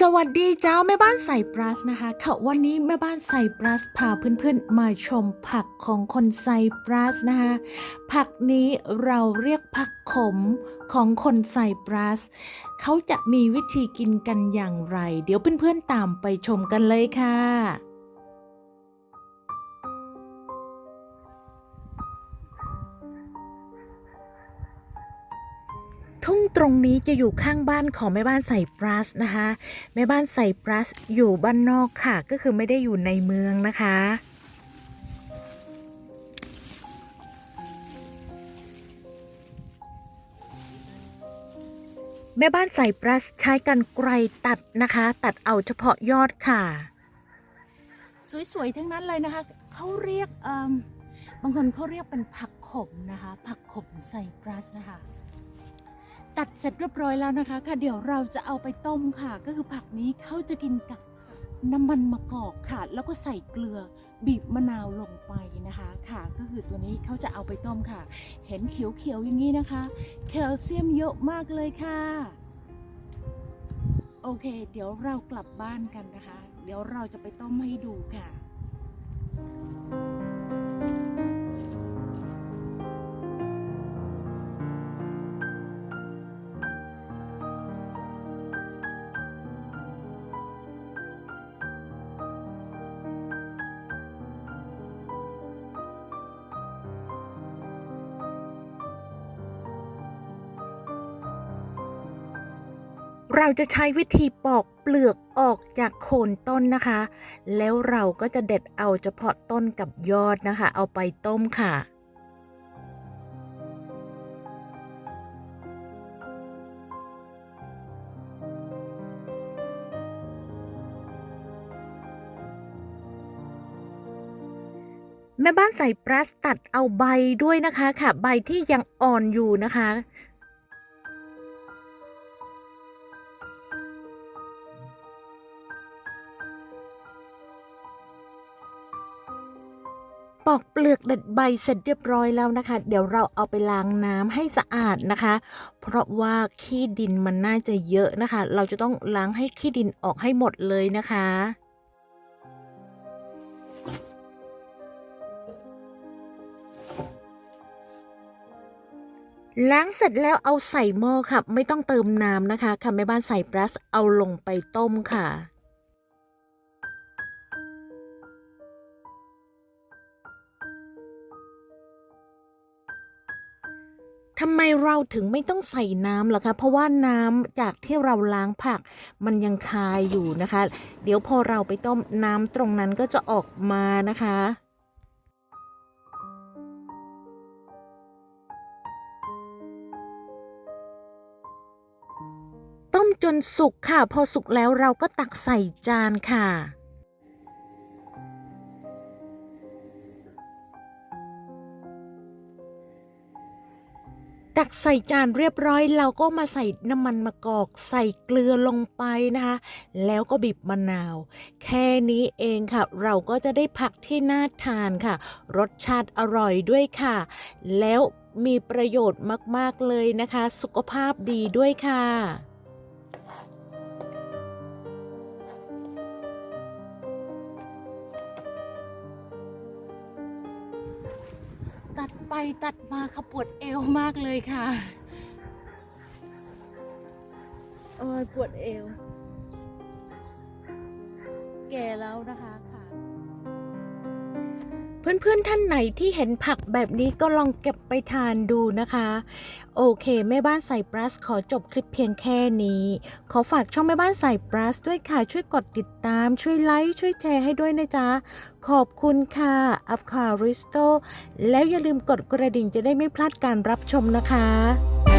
สวัสดีเจ้าแม่บ้านใส่ปลัสนะคะค่ะวันนี้แม่บ้านใส่ปลัสพาเพื่อนๆมาชมผักของคนใส่ปลัสนะคะผักนี้เราเรียกผักขมของคนใส่ปลัสเขาจะมีวิธีกินกันอย่างไร เดี๋ยวเพื่อนๆตามไปชมกันเลยค่ะ ทุ่งตรงนี้จะอยู่ข้างบ้านของแม่บ้านใส่ปลัสนะคะ แม่บ้านใส่ปลัสอยู่บ้านนอกค่ะ ก็คือไม่ได้อยู่ในเมืองนะคะแม่บ้านใส่ปลัสใช้กันไกรตัดนะคะ ตัดเอาเฉพาะยอดค่ะ สวยๆ ทั้งนั้นเลยนะคะ เขาเรียกบางคนเขาเรียกเป็นผักขมนะคะ ผักขมใส่ปลัสนะคะ ตัดเสร็จเรียบร้อยแล้วนะคะค่ะเดี๋ยวเราจะเอาไปต้มค่ะ ก็คือผักนี้เขาจะกินกับน้ำมันมะกอกค่ะ แล้วก็ใส่เกลือบีบมะนาวลงไปนะคะค่ะ ก็คือตัวนี้เขาจะเอาไปต้มค่ะ เห็นเขียวๆอย่างนี้นะคะแคลเซียมเยอะมากเลยค่ะ โอเค เดี๋ยวเรากลับบ้านกันนะคะ เดี๋ยวเราจะไปต้มให้ดูค่ะ เราจะใช้วิธีปอกเปลือกออกจากโคนต้นนะคะ แล้วเราก็จะเด็ดเอาเฉพาะต้นกับยอดนะคะ เอาไปต้มค่ะแม่บ้านใส่ปลัสตัดเอาใบด้วยนะคะค่ะ ใบที่ยังอ่อนอยู่นะคะ ปอกเปลือกเด็ดใบเสร็จเรียบร้อยแล้วนะคะ เดี๋ยวเราเอาไปล้างน้ำให้สะอาดนะคะ เพราะว่าขี้ดินมันน่าจะเยอะนะคะ เราจะต้องล้างให้ขี้ดินออกให้หมดเลยนะคะล้างเสร็จแล้วเอาใส่หม้อค่ะ ไม่ต้องเติมน้ำนะคะค่ะแม่บ้านใส่ปลัสเอาลงไปต้มค่ะำไมเราถึงไม่ต้องใส่น้ำล่ะคะ เพราะว่าน้ำจากที่เราล้างผักมันยังคายอยู่นะคะ เดี๋ยวพอเราไปต้มน้ำตรงนั้นก็จะออกมานะคะต้มจนสุกค่ะ พอสุกแล้วเราก็ตักใส่จานค่ะ ตักใส่จานเรียบร้อย เราก็มาใส่น้ำมันมะกอก ใส่เกลือลงไปนะคะ แล้วก็บีบมะนาว แค่นี้เองค่ะ เราก็จะได้ผักที่น่าทานค่ะ รสชาติอร่อยด้วยค่ะ แล้วมีประโยชน์มาก ๆ เลยนะคะ สุขภาพดีด้วยค่ะ ตัดไปตัดมาขปวดเอวมากเลยค่ะโออปวดเอว แก่แล้วนะคะ เพื่อนๆท่านไหนที่เห็นผักแบบนี้ก็ลองเก็บไปทานดูนะคะ โอเค แม่บ้านใส่ปลัสขอจบคลิปเพียงแค่นี้ ขอฝากช่องแม่บ้านใส่ปลัสด้วยค่ะ ช่วยกดติดตาม ช่วยไลค์ ช่วยแชร์ให้ด้วยนะจ๊ะ ขอบคุณค่ะอัฟคาริสโต แล้วอย่าลืมกดกระดิ่งจะได้ไม่พลาดการรับชมนะคะ